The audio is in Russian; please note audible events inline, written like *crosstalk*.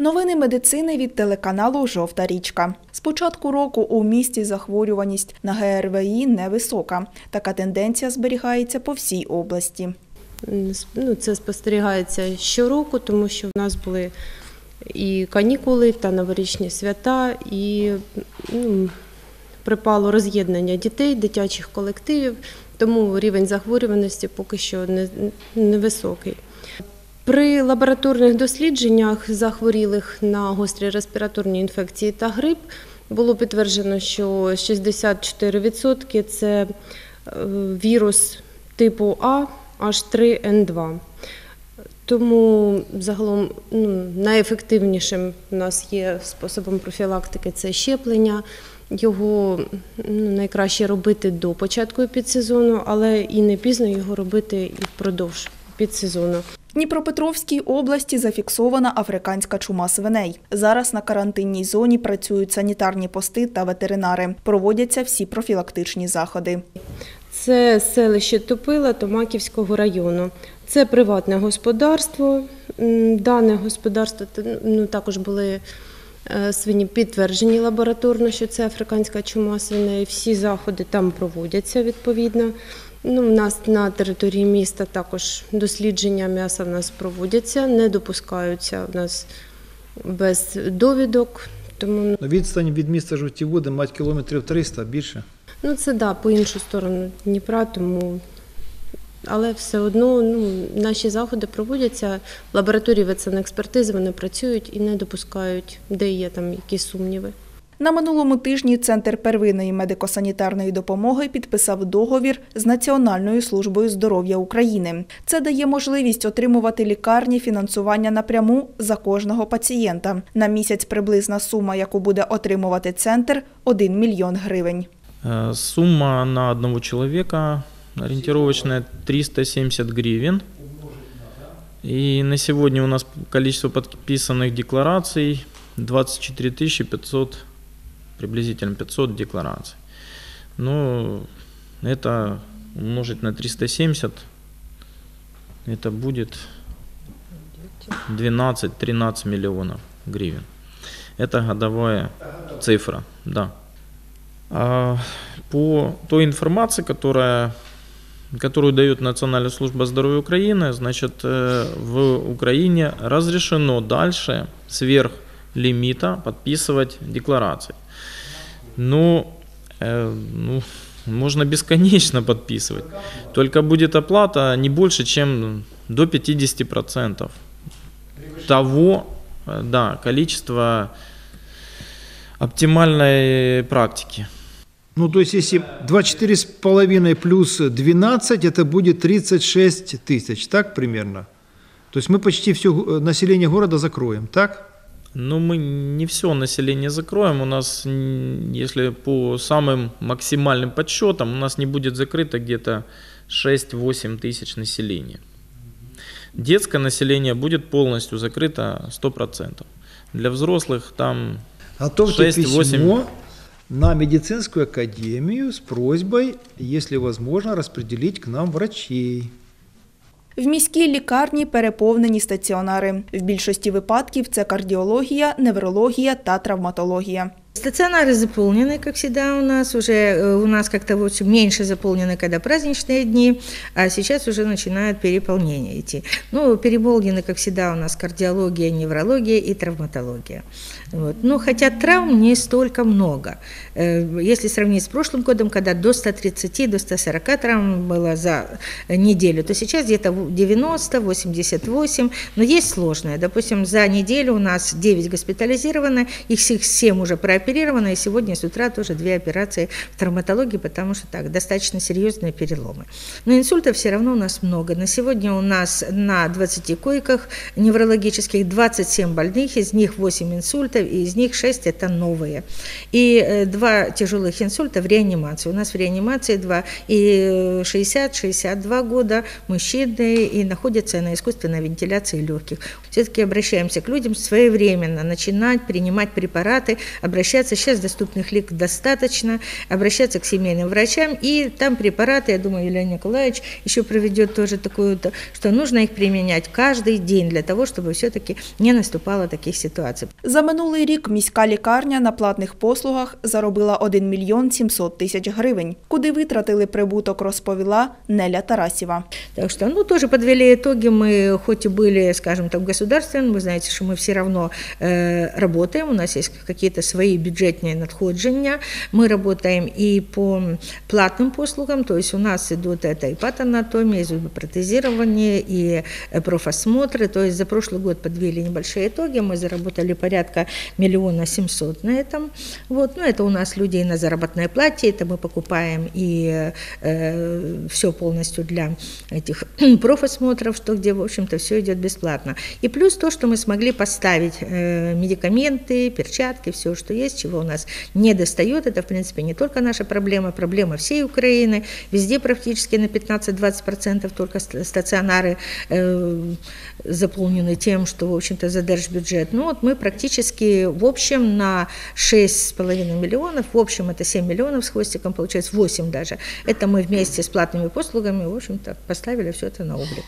Новини медицини від телеканалу Жовта річка. З початку року у місті захворюваність на ГРВІ невисока. Така тенденція зберігається по всій області. Ну, це спостерігається щороку, тому що в нас були і канікули, та новорічні свята, і ну, припало роз'єднання дітей, дитячих колективів, тому рівень захворюваності поки що не- невисокий. При лабораторних дослідженнях захворілих на гострі респіраторні інфекції та грип було підтверджено, що 64% це е, вірус типу А H3N2. Тому загалом ну, найефективнішим у нас є способом профілактики це щеплення. Його ну, найкраще робити до початку підсезону, але і не пізно його робити і впродовж підсезону. Дніпропетровській області зафіксована африканська чума свиней. Зараз на карантинній зоні працюють санітарні пости та ветеринари. Проводяться всі профілактичні заходи. Це селище Топила Томаківського району. Це приватне господарство. Дане господарство ну, також були е, свині підтверджені лабораторно, що це африканська чума свиней. Всі заходи там проводяться відповідно. Ну, у нас на території міста також дослідження м'яса в нас проводяться, не допускаються в нас без довідок. Тому Відстань від міста Жовтіводи мать кілометрів 300 більше. Ну, це да, по іншу сторону Дніпра, тому. Але все одно ну, наші заходи проводяться, лабораторії ветсанекспертизи, вони працюють і не допускають, де є там якісь сумніви. На минулому тижні Центр первинної медико-санітарної допомоги підписав договір з Національною службою здоров'я України. Це дає можливість отримувати лікарні фінансування напряму за кожного пацієнта. На місяць приблизна сума, яку буде отримувати центр – 1 мільйон гривень. Э, Сумма на одного человека ориентировочная 370 гривен. И на сегодня у нас количество подписанных деклараций 24 500, приблизительно 500 деклараций. Ну, это умножить на 370, это будет 12-13 миллионов гривен. Это годовая цифра, да. А, По той информации, которая, которую дает Национальная служба здоровья Украины, значит, э, в Украине разрешено дальше сверх лимита подписывать декларации. Но э, ну, можно бесконечно подписывать. Только будет оплата не больше, чем до 50% того э, да, количества оптимальной практики. Ну, то есть, если 24,5 плюс 12, это будет 36 тысяч, так примерно? То есть мы почти все население города закроем, так? Но мы не все население закроем. У нас, если по самым максимальным подсчетам, у нас не будет закрыто где-то 6-8 тысяч населения. Детское население будет полностью закрыто 100%. Для взрослых там Готовьте 6-8. письмо на медицинскую академию с просьбой, если возможно, распределить к нам врачей. В міській лікарні переповнені стаціонари. В більшості випадків це кардіологія, неврологія та травматологія. Стационары заполнены, как всегда у нас. Уже э, у нас как-то вот меньше заполнены, когда праздничные дни, а сейчас уже начинает переполнение идти. Ну, переполнены, как всегда, у нас кардиология, неврология и травматология. Вот. Ну, хотя травм не столько много. Э, Если сравнить с прошлым годом, когда до 130, до 140 травм было за неделю, то сейчас где-то 90, 88, но есть сложное. Допустим, за неделю у нас 9 госпитализировано, их всех 7 уже прооперировано, и сегодня с утра тоже две операции в травматологии, потому что так, достаточно серьезные переломы. Но инсультов все равно у нас много. На сегодня у нас на 20 койках неврологических 27 больных, из них 8 инсультов, и из них 6 это новые. И э, два тяжелых инсульта в реанимации. У нас в реанимации два и э, 60-62 года мужчины и находятся на искусственной вентиляции легких. Все-таки обращаемся к людям своевременно, начинать принимать препараты, обращаться. Сейчас доступных лик достаточно, обращаться к семейным врачам. И там препараты, я думаю, Юлия Николаевич еще проведет тоже такую, что нужно их применять каждый день для того, чтобы все-таки не наступало таких ситуаций. За минулий рік міська лікарня на платних послугах заробила 1 мільйон 700 тисяч гривень. Куди витратили прибуток, розповіла Неля Тарасєва. Так что, ну, тоже подвели итоги. Мы, хоть и были, скажем так, государственными, вы знаете, что мы все равно э, работаем, у нас есть какие-то свои бюджетные надходжения. Мы работаем и по платным послугам, то есть у нас идут это и патанатомия, и зубопротезирование, и э, профосмотры. То есть за прошлый год подвели небольшие итоги, мы заработали порядка миллиона семьсот на этом. Вот, ну, это у нас людей на заработной плате, это мы покупаем и э, все полностью для этих *clears throat* профосмотров, что где, в общем-то, все идет бесплатно. И плюс то, что мы смогли поставить э, медикаменты, перчатки, все, что есть, чего у нас не достает, это, в принципе, не только наша проблема, проблема всей Украины. Везде практически на 15-20% только ст- стационары э, заполнены тем, что, в общем-то, задержь бюджет. Ну вот мы практически, в общем, на 6,5 миллионов, в общем, это 7 миллионов с хвостиком, получается 8 даже. Это мы вместе с платными послугами, в общем-то, поставили все это на облик.